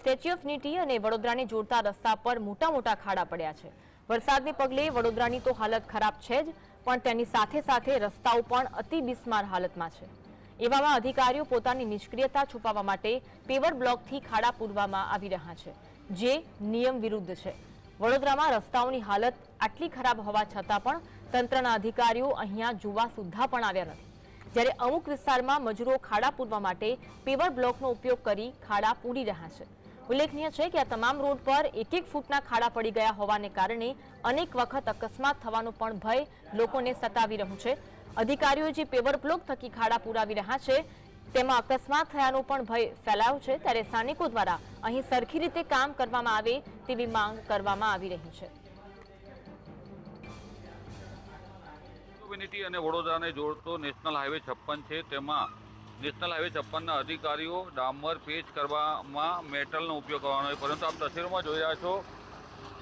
Statue of unity અને વડોદરાને જોડતા રસ્તા પર મોટા મોટા ખાડા પડ્યા છે. વરસાદને પગલે વડોદરાની તો હાલત ખરાબ છે જ, પણ તેની સાથે સાથે રસ્તાઓ પણ અતિ બિસ્માર હાલતમાં છે. એવામાં અધિકારીઓ પોતાની નિષ્ક્રિયતા છુપાવવા માટે પેવર બ્લોકથી ખાડા પૂરવામાં આવી રહ્યા છે, જે નિયમ વિરુદ્ધ છે. વડોદરામાં રસ્તાઓની હાલત આટલી ખરાબ હોવા છતાં પણ તંત્રના અધિકારીઓ અહીંયા જોવા સુદ્ધા પણ આવ્યા નથી. જ્યારે અમુક વિસ્તારમાં મજૂરો ખાડા પૂરવા માટે પેવર બ્લોકનો ઉપયોગ કરી ખાડા પૂરી રહ્યા છે. ઉલ્લેખનીય છે કે આ તમામ રોડ પર એક એક ફૂટના ખાડા પડી ગયા હોવાને કારણે અનેક વખત અકસ્માત થવાનો પણ ભય લોકોને સતાવી રહ્યું છે. અધિકારીઓ જે પેવર બ્લોક થકી ખાડા પુરાવી રહ્યા છે, તેમાં અકસ્માત થયાનો પણ ભય ફેલાયો છે. ત્યારે સ્થાનિકો દ્વારા અહીં સરખી રીતે કામ કરવામાં આવે તેવી માંગ કરવામાં આવી રહી છે. અને વડોદરાને જોડતો નેશનલ હાઈવે છપ્પન છે. તેમાં નેશનલ હાઈવે છપ્પનના અધિકારીઓ ડામર પેચ કરવામાં મેટલનો ઉપયોગ કરવાનો હોય પરંતુ આપ તસવીરમાં જોઈ રહ્યા છો,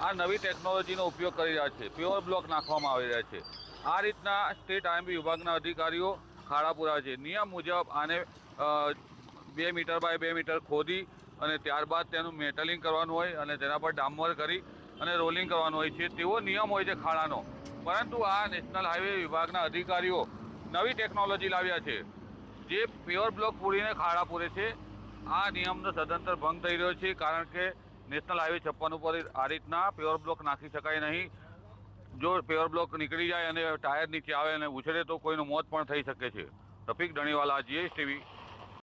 આ નવી ટેકનોલોજીનો ઉપયોગ કરી રહ્યા છે. પ્યોર બ્લોક નાખવામાં આવી રહ્યા છે. આ રીતના સ્ટેટ આઈએમબી વિભાગના અધિકારીઓ ખાડા પુરાવે છે. નિયમ મુજબ આને બે મીટર બાય બે મીટર ખોદી અને ત્યારબાદ તેનું મેટલિંગ કરવાનું હોય અને તેના પર ડામર કરી અને રોલિંગ કરવાનું હોય છે. તેવો નિયમ હોય છે ખાડાનો. પરંતુ આ નેશનલ હાઈવે વિભાગના અધિકારીઓ નવી ટેકનોલોજી લાવ્યા છે. જે પ્યોર બ્લોક પૂરીને ખાડા પૂરે છે. આ નિયમનો સદંતર ભંગ થઈ રહ્યો છે કારણ કે નેશનલ હાઈવે છપ્પન ઉપર આ રીતના પ્યોર બ્લોક નાખી શકાય નહીં. જો પ્યોર બ્લોક નીકળી જાય અને ટાયર નીચે આવે અને ઉછળે તો કોઈનું મોત પણ થઈ શકે છે. Rafiq Daniwala GS TV